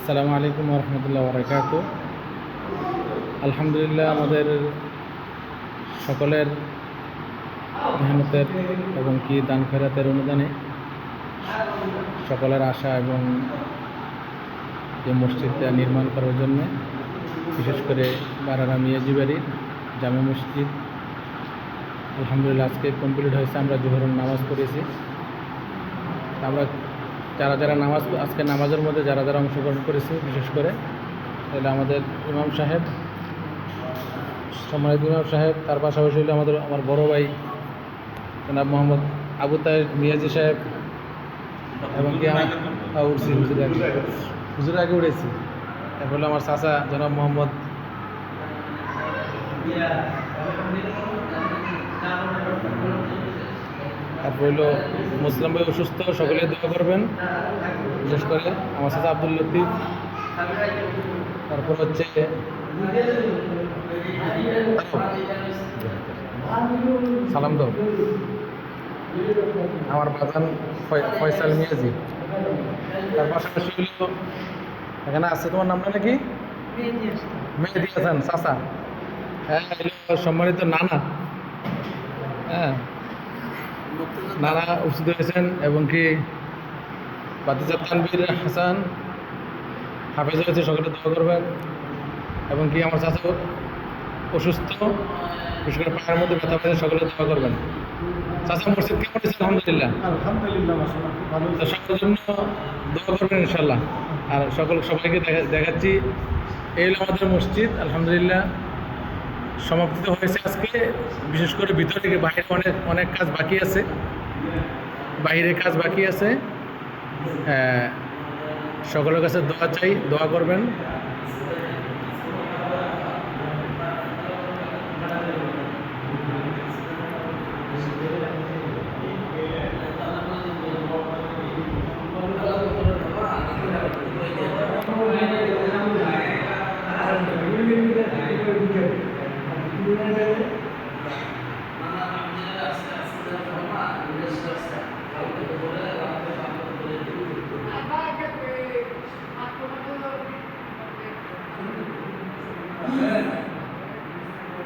আসসালামু আলাইকুম রহমতুল্লাহ বরকাত আলহামদুলিল্লাহ, আমাদের সকলের মেহনতের এবং কি দান খয়রাতের অনুদানে সকলের আশা এবং যে মসজিদটা নির্মাণ করার জন্য বিশেষ করে বারারা মিয়াজি বাড়ির জামে মসজিদ। আলহামদুলিল্লাহ, আজকে কমপ্লিট হয়েছে, আমরা জোহরের নামাজ পড়েছি। আমরা যারা যারা নামাজ আজকে নামাজের মধ্যে যারা যারা অংশগ্রহণ করেছে, বিশেষ করে তাহলে আমাদের ইমাম সাহেব, সম্মানিত ইমাম সাহেব, তার পাশাপাশি হলো আমাদের আমার বড় ভাই জনাব মোহাম্মদ আবু তাহের মিয়াজি সাহেব এবং কি আমার উঠছি, হুজুর আগে। হুজুর আগে উঠেছি। এরপর হলো আমার চাচা জনাব মোহাম্মদ তারপর হলো মুসলিম ভাই অসুস্থ সকলে দোয়া করবেন। বিশেষ করে আমার সাথে আব্দুল লতিফ। তারপর হচ্ছে সালাম দাও। আমার বাজান ফয়সাল মিয়াজি। তার পাশাপাশি হলো এখানে আছে তোমার নামটা নাকি মেহেদি হাসান, চাচা। হ্যাঁ সম্মানিত নানা। হ্যাঁ। নানা উপস্থিত হয়েছেন এবং কি বাতিজা তানবির হাসান হাফেজ হয়েছে সকলে দোয়া করবেন। এবং কি আমার চাচা অসুস্থ বিশেষ করে পায়ের মধ্যে ব্যথা পেয়েছে সকলে দোয়া করবেন। চাচা মসজিদ কেমন হয়েছে? আলহামদুলিল্লাহ। আলহামদুলিল্লাহ সকলের জন্য দোয়া করবেন ইনশাল্লাহ আর সকল সবাইকে দেখা দেখাচ্ছি। এই হলো আমাদের মসজিদ আলহামদুলিল্লাহ। সমাপ্তিত হয়েছে আজকে। বিশেষ করে ভিতর থেকে বাইরে অনেক অনেক কাজ বাকি আছে। বাইরে কাজ বাকি আছে। সকলের কাছে দোয়া চাই, দোয়া করবেন।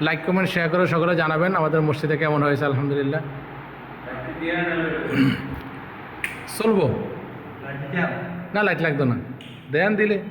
লাইক কমেন্ট শেয়ার করে সকলে জানাবেন আমাদের মসজিদে কেমন হয়েছে আলহামদুলিল্লাহ। চলবো? না লাইট লাগতো না। দেন দিলে।